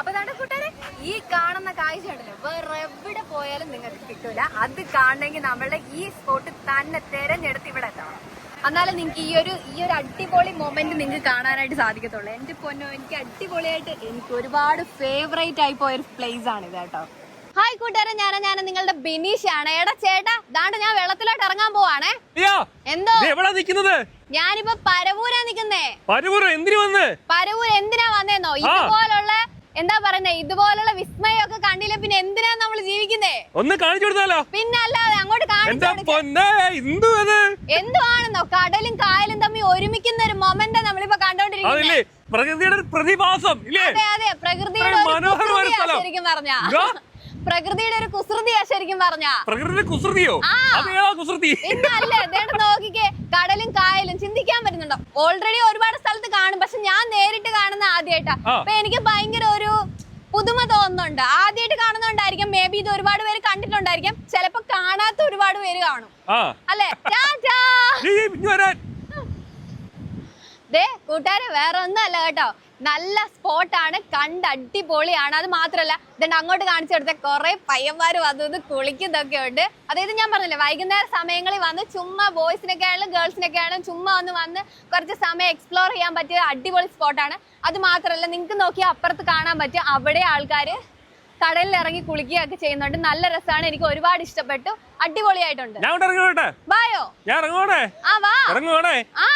അപ്പൊ നമ്മുടെ കൂട്ടുകാരെ ഈ കാണുന്ന കാഴ്ച ഉണ്ടല്ലോ. വേറെ എവിടെ പോയാലും നിങ്ങൾക്ക് കിട്ടൂല. അത് കാണണമെങ്കിൽ നമ്മളുടെ ഈ സ്പോട്ട് തന്നെ തെരഞ്ഞെടുത്ത് ഇവിടെ എത്തണം. എന്നാലും നിങ്ങൾക്ക് ഈ ഒരു ഈ ഒരു അടിപൊളി മൊമെന്റ് നിങ്ങൾക്ക് കാണാനായിട്ട് സാധിക്കത്തുള്ളൂ. എന്റെ പൊന്നോ എനിക്ക് അടിപൊളിയായിട്ട് എനിക്ക് ഒരുപാട് ഫേവറേറ്റ് ആയി പോയ ഒരു പ്ലേസ് ആണ് ഇത് കേട്ടോ. ഹായ് കൂട്ടുകാരെ ഞാൻ ഞാൻ നിങ്ങളുടെ ബിനീഷ് ആണ് എടാ ചേട്ടാ ദാണ്ട് ഞാൻ വെള്ളത്തിലോട്ട് ഇറങ്ങാൻ പോവാണേ. എന്തോ? എവിടെ നിൽക്കുന്നത്? ഞാനിപ്പോ പരവൂരാ നിക്കുന്നേ പരവൂർ എന്തിനു വന്ന്? പരവൂർ എന്തിനാ വന്നേന്നോ? ഇതുപോലുള്ള എന്താ പറയുന്നത് ഇതുപോലുള്ള വിസ്മയമൊക്കെ കണ്ടില്ല? പിന്നെ എന്തിനാ നമ്മൾ ജീവിക്കുന്നേ? ഒന്ന് കാണിച്ചു കൊടുത്താലോ? പിന്നെ അല്ലാതെ അങ്ങോട്ട് എന്തുവാണെന്നോ? കടലും കായലും തമ്മിൽ ഒരുമിക്കുന്ന ഒരു മൊമെന്റ് നമ്മളിപ്പോ കണ്ടോണ്ടിരിക്കുന്നത് പ്രകൃതിയുടെ ഒരു പ്രതിഭാസം ഇല്ലേ? അതെ അതെ. പ്രകൃതിയുടെ ഒരു ഒരു മനോഹരമായ കുസൃതിയാ ശരിക്കും പറഞ്ഞ. പ്രകൃതിയുടെ ഒരു കുസൃതിയാ ശരിക്കും പറഞ്ഞ. പ്രകൃതിയുടെ കുസൃതിയോ. കുസൃതി? നോക്കിക്കേ. കടലും കായലും ചിന്തിക്കാൻ പറ്റുന്നുണ്ടോ? ഓൾറെഡി ഒരുപാട് സ്ഥലത്ത് കാണും. പക്ഷെ ഞാൻ നേരിട്ട് കാണുന്ന ആദ്യമായിട്ടാ. അപ്പൊ എനിക്ക് ഭയങ്കര ഒരു പുതുമ തോന്നുന്നുണ്ട് ആദ്യമായിട്ട് കാണുന്നുണ്ടായിരിക്കും മേ ബി ഇത് ഒരുപാട് പേര് കണ്ടിട്ടുണ്ടായിരിക്കും. ചിലപ്പോ കാണാത്ത ഒരുപാട് പേര് കാണും. അല്ലേ? ദേ കൂട്ടുകാരെ വേറെ ഒന്നും അല്ല കേട്ടോ. നല്ല സ്പോട്ടാണ് കണ്ട് അടിപൊളിയാണ്. അത് മാത്രല്ല ഇതുണ്ട് അങ്ങോട്ട് കാണിച്ചു കൊടുത്ത കുറെ പയ്യന്മാർ വന്നത് കുളിക്കുന്നതൊക്കെ ഉണ്ട്. അതായത് ഞാൻ പറഞ്ഞില്ലേ വൈകുന്നേര സമയങ്ങളിൽ വന്ന് ചുമ്മാ ബോയ്സിനൊക്കെ ആണെങ്കിലും ഗേൾസിനൊക്കെ ആണെങ്കിലും ചുമ്മാ ഒന്ന് വന്ന് കുറച്ച് സമയം എക്സ്പ്ലോർ ചെയ്യാൻ പറ്റിയ അടിപൊളി സ്പോട്ടാണ് അത് മാത്രല്ല നിങ്ങൾക്ക് നോക്കിയാൽ അപ്പുറത്ത് കാണാൻ പറ്റും അവിടെ ആൾക്കാർ കടലിൽ ഇറങ്ങി കുളിക്കുകയൊക്കെ ചെയ്യുന്നുണ്ട്. നല്ല രസമാണ് എനിക്ക് ഒരുപാട് ഇഷ്ടപ്പെട്ടു. അടിപൊളിയായിട്ടുണ്ട്. ഞാൻ വായോ? ഞാൻ ആ വാ. ആ.